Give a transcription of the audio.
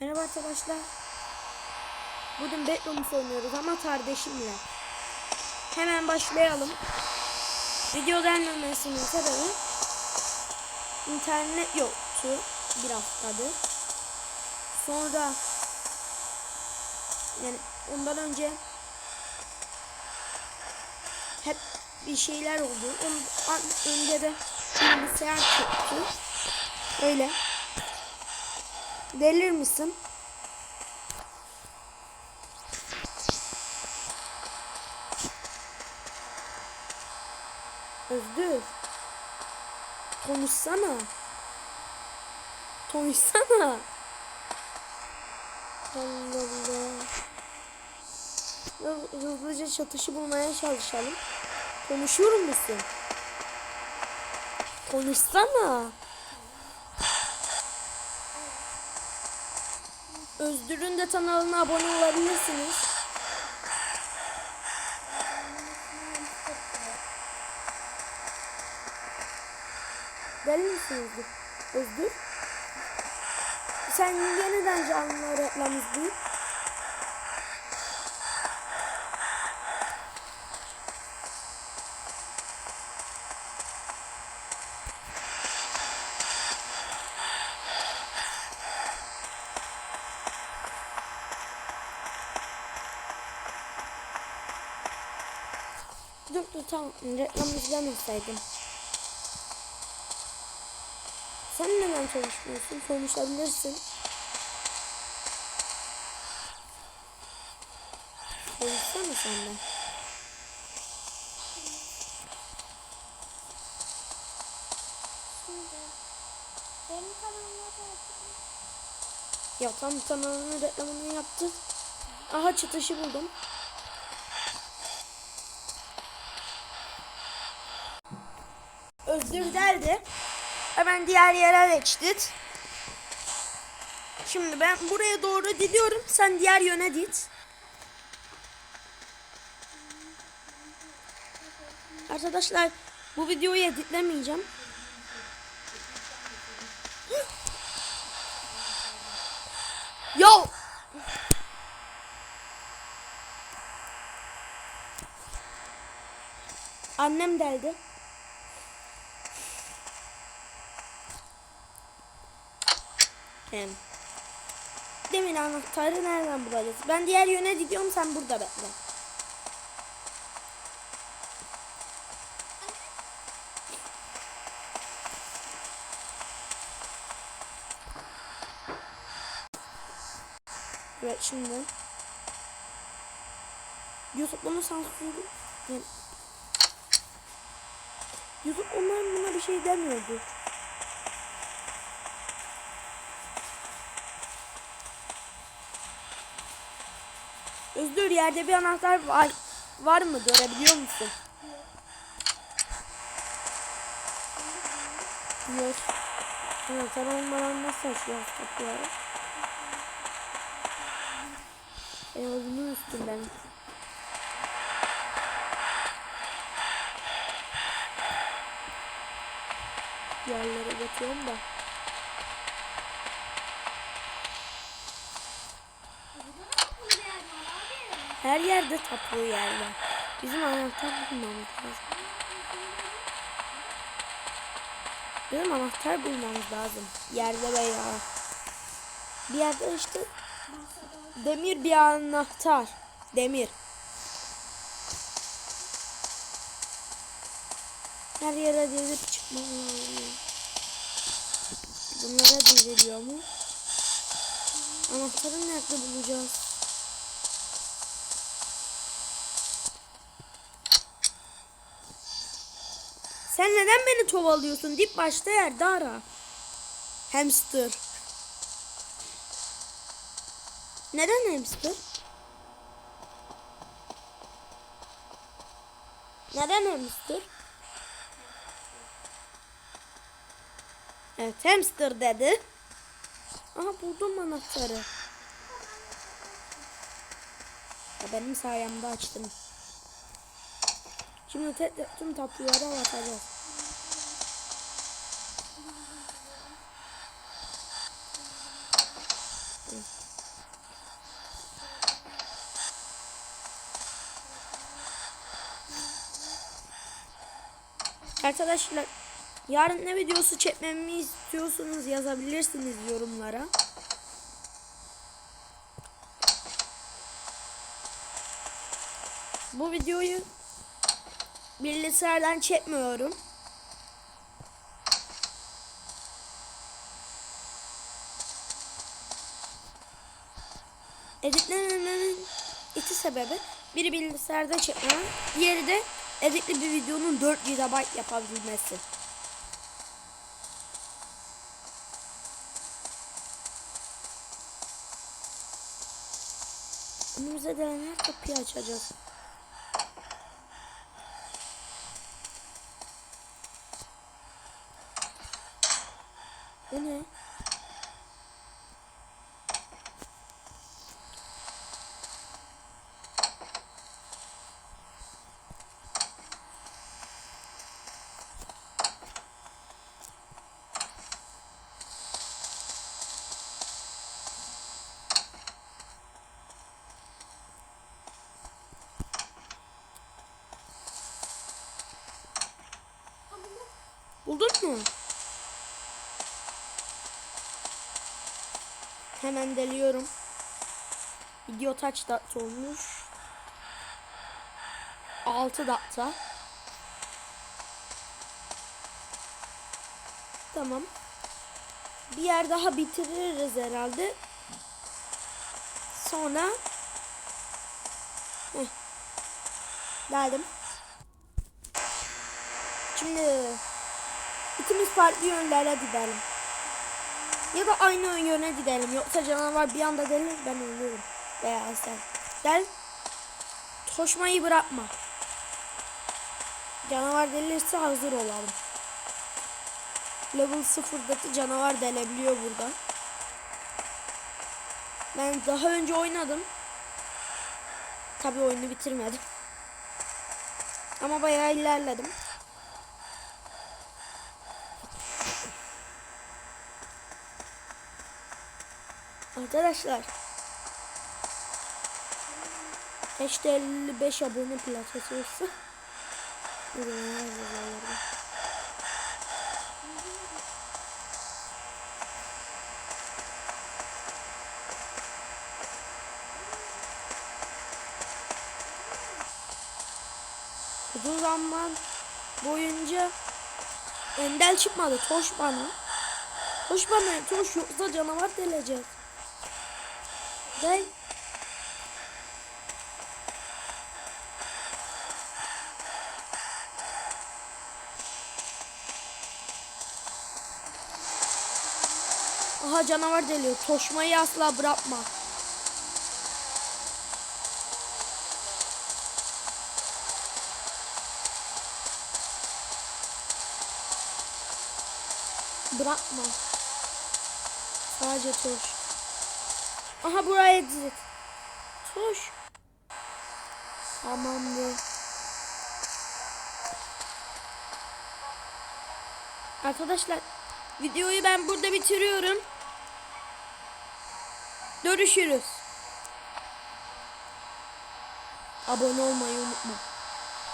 Merhaba arkadaşlar. Bugün Bedrooms oynuyoruz ama kardeşimle. Hemen başlayalım. Video gelmemesinin sebebi internet yoktu bir haftadır. Sonra yani ondan önce hep bir şeyler oldu. Ondan önce de bilgisayar çöktü. Öyle. Delir misin? Özgür. Konuşsana. Konuşsana. Allah Allah. Hız- Hızlıca çatışı bulmaya çalışalım. Konuşuyor musun? Konuşsana. Özgür'ün de kanalına abone olabilirsiniz. Deli misin Özgür? Sen yeniden canlı reklam izleyin. Tamam reklam izlemeseydim. Sen neden çalışmıyorsun? Konuşabilirsin. Konuşsana sen de. Ya tam kanalının reklamını yaptık. Aha çıtışı buldum. Özür geldi. Hemen diğer yere geçtik. Şimdi ben buraya doğru gidiyorum. Sen diğer yöne git. Arkadaşlar bu videoyu editlemeyeceğim. Yo! Annem geldi. Hem. Demin anahtarı nereden bulacağız? Ben diğer yöne gidiyorum sen burada bekle. Evet şimdi. YouTube bunu sansürlü. Yani, onların buna bir şey demiyordu. Özgür yerde bir anahtar var. Var mı? Görebiliyor musun? Yok. Anahtar olmadan nasıl açıyoruz kapıları? Eyvallah üstünden. Yerlere bakıyorum da. Her yerde tapulu yer var. Bizim anahtar bulmamız lazım. Bizim anahtar bulmamız lazım. Yerde veya bir yerde işte demir bir anahtar. Demir. Her yere dizip çıkmam lazım. Bunlara diziliyor mu? Anahtarı nerede bulacağız? Sen neden beni kovalıyorsun? Dip başta yerde ara. Hamster. Neden hamster? Neden hamster? Evet hamster dedi. Aha buldum anahtarı. Ya benim sayemde açtım. Şimdi tüm tatlılara bakacağız. Arkadaşlar yarın ne videosu çekmemi istiyorsanız yazabilirsiniz yorumlara. Bu videoyu bilgisayardan çekmiyorum. Editlemememin iki sebebi biri bilgisayarda çekmem, diğeri de editli bir videonun 4 GB yapabilmesi. Önümüze gelen her kapıyı açacağız. Bu ne? Buldun mu? Hemen deliyorum. Video kaç dakika olmuş? 6 dakika. Tamam. Bir yer daha bitiririz herhalde. Sonra Heh. Geldim. Şimdi ikimiz farklı yönlere gidelim. Ya da aynı yöne gidelim. Yoksa canavar bir anda gelir ben ölürüm. Veya sen. Gel. Koşmayı bırakma. Canavar delirse hazır olalım. Level 0'daki canavar delebiliyor burada. Ben daha önce oynadım. Tabi oyunu bitirmedim. Ama bayağı ilerledim. Arkadaşlar. Hashtag 55 abone platformu. Uzun zaman boyunca Endel çıkmadı. Toş bana. Toş bana. Toş yoksa canavar delecek. Gel. Aha canavar deliyor. Toşmayı asla bırakma. Bırakma. Sadece toş. Aha buraya exit. Toş. Tamamdır. Arkadaşlar videoyu ben burada bitiriyorum. Görüşürüz. Abone olmayı unutma.